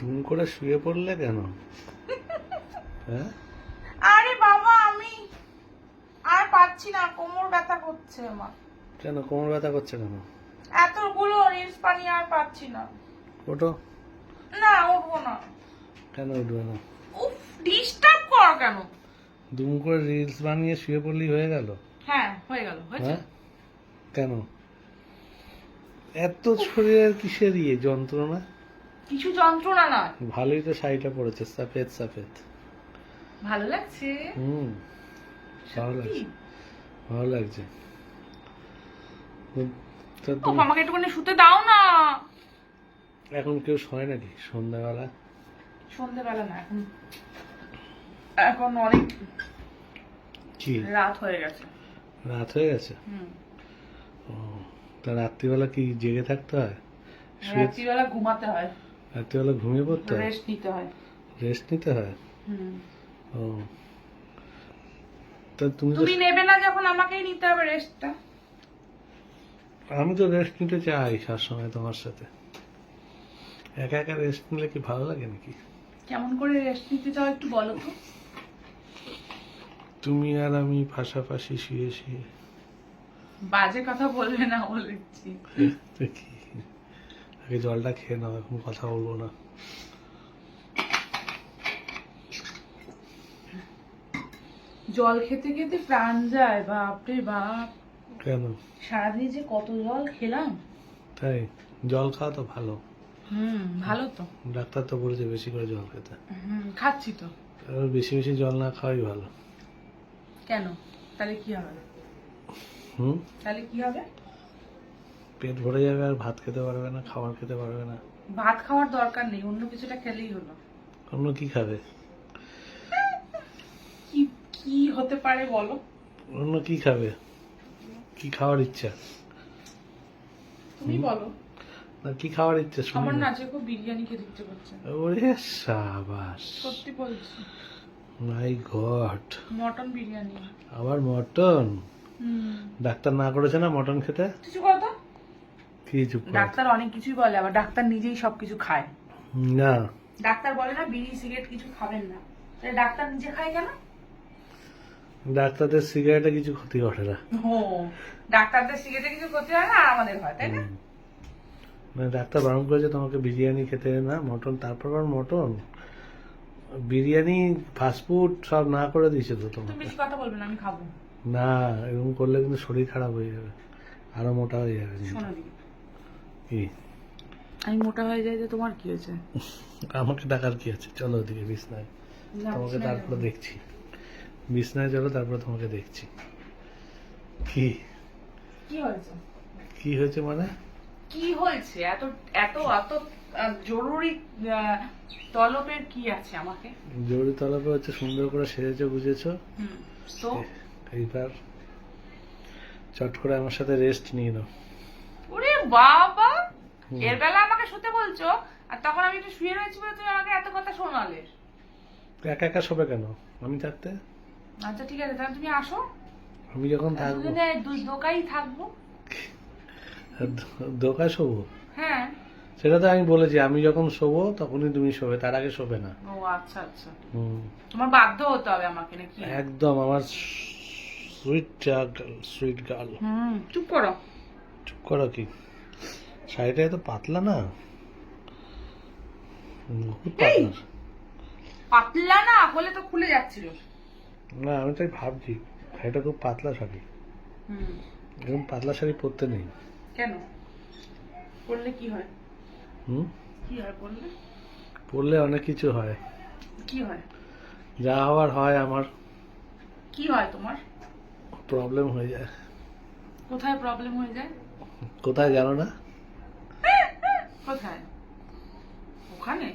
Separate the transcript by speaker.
Speaker 1: ধুম করে শুয়ে পড়লে কেন? হ্যাঁ?
Speaker 2: আরে বাবা আমি আর পাচ্ছি না কোমর ব্যথা করছে আমার।
Speaker 1: কেন? কোমর ব্যথা করছে কেন?
Speaker 2: এতগুলো রিলস পানি আর পাচ্ছি না।
Speaker 1: ওটো
Speaker 2: না উঠবো না।
Speaker 1: কেন উঠবে না?
Speaker 2: উফ ডিস্টার্ব কর কেন?
Speaker 1: দুম করে রিলস বানিয়ে শুয়ে পড়লেই হয়ে গেল?
Speaker 2: হ্যাঁ হয়ে গেল হয়েছে।
Speaker 1: হ্যাঁ? কেন? এত শরীরের কিসের ইয়ে? যন্ত্রণা?
Speaker 2: কিছু যন্ত্রণা না
Speaker 1: ভালোই তো শাড়িটা পড়েছে সাফেদ সাফেদ।
Speaker 2: ভালো লাগছে?
Speaker 1: হুম ভালো লাগছে ভালো লাগছে।
Speaker 2: আমাকে একটুখানি শুতে দাও না।
Speaker 1: এখন কেউ শোয় নাকি সন্ধ্যাবেলা?
Speaker 2: সন্ধেবেলা না এখন এখন অনেক রাত হয়ে গেছে।
Speaker 1: রাত হয়ে গেছে? তা রাত্রিবেলা কি জেগে থাকতে হয়?
Speaker 2: রাত্রিবেলা ঘুমাতে হয়।
Speaker 1: রাত্রিবেলা ঘুমিয়ে পড়তে হয়?
Speaker 2: রেস্ট নিতে হয়।
Speaker 1: রেস্ট নিতে হয়? ও। তা তুমি
Speaker 2: তুমি নেবে না যখন আমাকেই নিতে হবে রেস্টটা
Speaker 1: আমি তো রেস্ট নিতে চাই সবসময় তোমার সাথে। একা একা রেস্ট নিলে কি ভালো লাগে নাকি?
Speaker 2: কেমন করে রেস্ট নিতে চাও একটু বলো তো।
Speaker 1: তুমি আর আমি পাশাপাশি শুয়ে শুয়ে
Speaker 2: বাজে কথা বলবে না বলেছি।
Speaker 1: কি আগে জলটা খেয়ে নাও এখন কথা বলব না।
Speaker 2: জল খেতে খেতে প্রাণ যায় বাপরে বাপ।
Speaker 1: কেন?
Speaker 2: সারাদিন যে কত জল খেলাম।
Speaker 1: তাই? জল খাওয়া তো ভালো।
Speaker 2: হুম ভালো তো।
Speaker 1: ডাক্তার তো বলেছে বেশি করে জল খেতে।
Speaker 2: হুম খাচ্ছি তো।
Speaker 1: আর বেশি বেশি জল না খাওয়াই ভালো।
Speaker 2: কেন? তাহলে কি হবে?
Speaker 1: হুম?
Speaker 2: তাহলে কি হবে?
Speaker 1: পেট ভরে যাবে আর ভাত খেতে পারবে না খাবার খেতে পারবে না।
Speaker 2: ভাত খাওয়ার দরকার নেই অন্য কিছুটা খেলেই হলো।
Speaker 1: অন্য কি খাবে?
Speaker 2: কি কি হতে পারে বলো?
Speaker 1: অন্য কি খাবে? কি খাওয়ার ইচ্ছা?
Speaker 2: তুমি বলো।
Speaker 1: না কি খাওয়ার ইচ্ছা শুনি
Speaker 2: আমার
Speaker 1: না।
Speaker 2: খুব বিরিয়ানি খেতে ইচ্ছে করছে।
Speaker 1: ওরে সাবাস।
Speaker 2: সত্যি বলছি।
Speaker 1: My god.
Speaker 2: মটন বিরিয়ানি।
Speaker 1: আবার মটন? ডাক্তার না করেছে না মটন খেতে?
Speaker 2: কিছু করো তো
Speaker 1: কি চুপ কর।
Speaker 2: ডাক্তার অনেক কিছুই বলে আবার ডাক্তার নিজেই সবকিছু খায়।
Speaker 1: না।
Speaker 2: ডাক্তার বলে না বিড়ি সিগারেট কিছু খাবেন না। তাহলে ডাক্তার নিজে খায় কেন?
Speaker 1: ডাক্তারদের সিগারেটে কিছু ক্ষতি করে না।
Speaker 2: ও ডাক্তারদের সিগারেটে কিছু করতে হয় না আর আমাদের হয় তাই না?
Speaker 1: মানে ডাক্তার বারণ করেছে তোমাকে বিরিয়ানি খেতে না মটন তারপর আবার মটন? বিরিয়ানি ফাস্টফুড সব না করে দিয়েছে তো
Speaker 2: তুমি
Speaker 1: তোমাকে
Speaker 2: বেশি কথা বলবে না আমি খাব।
Speaker 1: না এরকম করলে কিন্তু শরীর খারাপ হয়ে যাবে আরও মোটা হয়ে যাবে।
Speaker 2: শোনো আমি মোটা হয়ে যাই যে তোমার কি হয়েছে?
Speaker 1: আমাকে ডাকার কি আছে? চলো ওদিকে বিছনায় তোমাকে তারপরে দেখছি। বিছনায় চলো তারপরে তোমাকে দেখছি। কি?
Speaker 2: কি হয়েছে?
Speaker 1: কি হয়েছে মানে?
Speaker 2: কি হয়েছে? এত এত এত জরুরি তলবের কি আছে আমাকে?
Speaker 1: জরুরি তলবে হচ্ছে সুন্দর করে সেজেছো গুজেছো।
Speaker 2: হুম তো?
Speaker 1: এইবার চট করে আমার সাথে রেস্ট নিয়ে নাও।
Speaker 2: ওরে বাবা। এর বেলা আমাকে শুতে বলছো আর তখন আমি একটু শুয়ে রয়েছি বলে তুমি আমাকে এত কথা শোনালে।
Speaker 1: একা একা শোবে কেন? আমি থাকতে?
Speaker 2: আচ্ছা ঠিক আছে তাহলে তুমি আসো।
Speaker 1: আমি যখন থাকব।
Speaker 2: দোকাই থাকব।
Speaker 1: দোকায় শোবো?
Speaker 2: হ্যাঁ।
Speaker 1: সেটা তো আমি বলেছি আমি যখন শোবো তখনই তুমি শোবে তার আগে শোবে না।
Speaker 2: ও আচ্ছা আচ্ছা।
Speaker 1: হুম।
Speaker 2: তোমার বাধ্য হতে হবে আমাকে নাকি?
Speaker 1: একদম আমার সুইট গার্ল সুইট গার্ল
Speaker 2: হুম চুপ করো।
Speaker 1: চুপ করো কি? শাড়িটা এত পাতলা না? পাতলা।
Speaker 2: পাতলা না হলে তো খুলে যাচ্ছিল।
Speaker 1: না আমি তাই ভাবছি শাড়িটা খুব পাতলা শাড়ি।
Speaker 2: হুম।
Speaker 1: এরকম পাতলা শাড়ি পরতে নেই।
Speaker 2: কেন? পড়লে কি হয়?
Speaker 1: হুম?
Speaker 2: কি হয় পড়লে
Speaker 1: পরলে অনেক কিছু হয়।
Speaker 2: কি হয়?
Speaker 1: যা হওয়ার হয় আমার।
Speaker 2: কি হয় তোমার?
Speaker 1: প্রবলেম হয়ে যায়।
Speaker 2: কোথায় প্রবলেম হয়ে যায়?
Speaker 1: কোথায় জানো না?
Speaker 2: কোথায়? ওখানে?